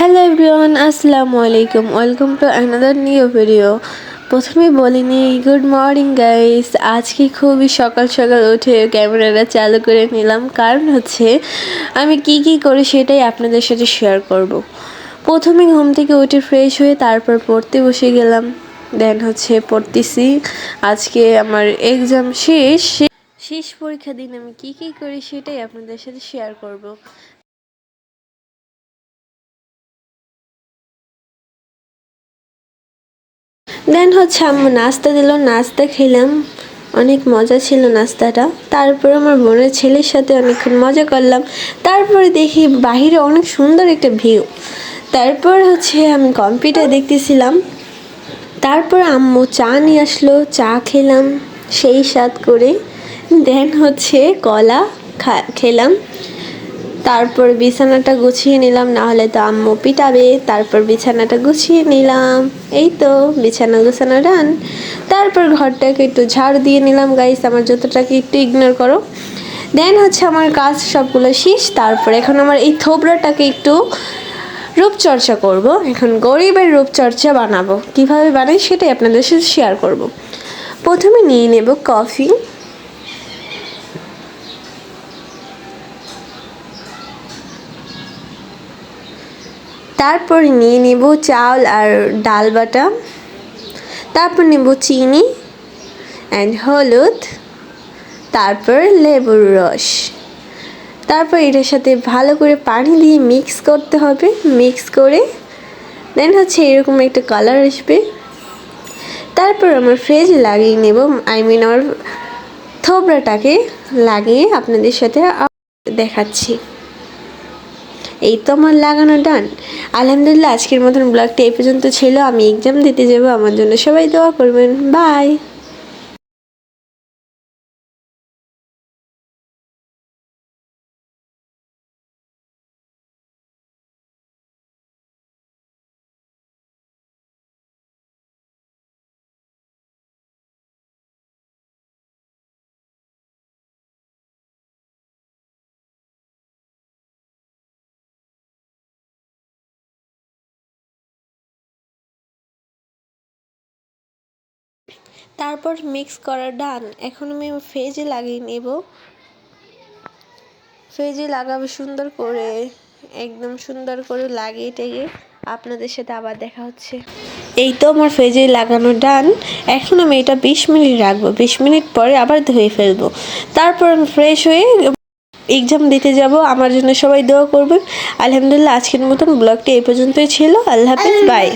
Hello everyone আসসালামু আলাইকুম welcome to another new video প্রথমে বলিনি গুড মর্নিং গাইস আজকে খুবই সকাল সকাল উঠে ক্যামেরাটা চালু করে নিলাম। কারণ হচ্ছে, আমি কি কি করি সেটাই আপনাদের সাথে শেয়ার করব। প্রথমে ঘুম থেকে উঠে ফ্রেশ হয়ে তারপর পড়তে বসে গেলাম। দেন হচ্ছে পড়তেছি। আজকে আমার এক্সাম শেষ। শেষ পরীক্ষা দিন আমি কি কি করি সেটাই আপনাদের সাথে শেয়ার করব। দেন হচ্ছে আম্মু নাস্তা দিল, নাস্তা খেলাম। অনেক মজা ছিল নাস্তাটা। তারপর আমার বোনের ছেলের সাথে অনেকক্ষণ মজা করলাম। তারপরে দেখি বাহিরে অনেক সুন্দর একটা ভিউ। তারপর হচ্ছে আমি কম্পিউটার দেখতেছিলাম। তারপর আম্মু চা নিয়ে আসলো, চা খেলাম, সেই স্বাদ করে। দেন হচ্ছে কলা খেলাম। তারপর বিছানাটা গুছিয়ে নিলাম, না হলে তো আম্মু পিটাবে। তারপর বিছানাটা গুছিয়ে নিলাম। এই তো, বিছানা গুছানো ডান তারপর ঘরটাকে একটু ঝাড় দিয়ে নিলাম গাইস আমার যতটাকে একটু ইগনোর করো। দেন হচ্ছে আমার কাজ সবগুলো শেষ। তারপর এখন আমার এই থোবরাটাকে একটু রূপচর্চা করব। এখন গরিবের রূপচর্চা বানাবো। কীভাবে বানাই সেটাই আপনাদের সাথে শেয়ার করব। প্রথমে নিয়ে নেব কফি তারপর নিয়ে নেব চাল আর ডাল বাটা। তারপর নেব চিনি অ্যান্ড হলুদ। তারপর লেবুর রস। তারপর এটার সাথে ভালো করে পানি দিয়ে মিক্স করতে হবে। মিক্স করে দেন হচ্ছে এরকম একটা কালার আসবে। তারপর আমার ফ্রিজে লাগিয়ে নেব। আই মিন আমার থোবড়াটাকে লাগিয়ে আপনাদের সাথে দেখাচ্ছি। এই তো আমার লাগানো ডান। আলহামদুলিল্লাহ, আজকের মতন ব্লগটি এই পর্যন্ত ছিল। আমি এক্সাম দিতে যাব। আমার জন্য সবাই দোয়া করবেন। বাই তারপর মিক্স করা ডান। এখন আমি ফ্রিজে লাগিয়ে নেব। ফ্রিজে লাগাবো সুন্দর করে একদম সুন্দর করে লাগিয়ে টেগে আপনাদের সাথে আবার দেখা হচ্ছে। এই তো আমার ফ্রিজে লাগানো ডান। এখন আমি এটা বিশ মিনিট রাখব। বিশ মিনিট পরে আবার ধুয়ে ফেলব। তারপর আমি ফ্রেশ হয়ে এক্সাম দিতে যাব। আমার জন্য সবাই দোয়া করবেন। আলহামদুলিল্লাহ আজকের মতন ব্লগটি এই পর্যন্তই ছিল। আল্লাহ হাফিজ বাই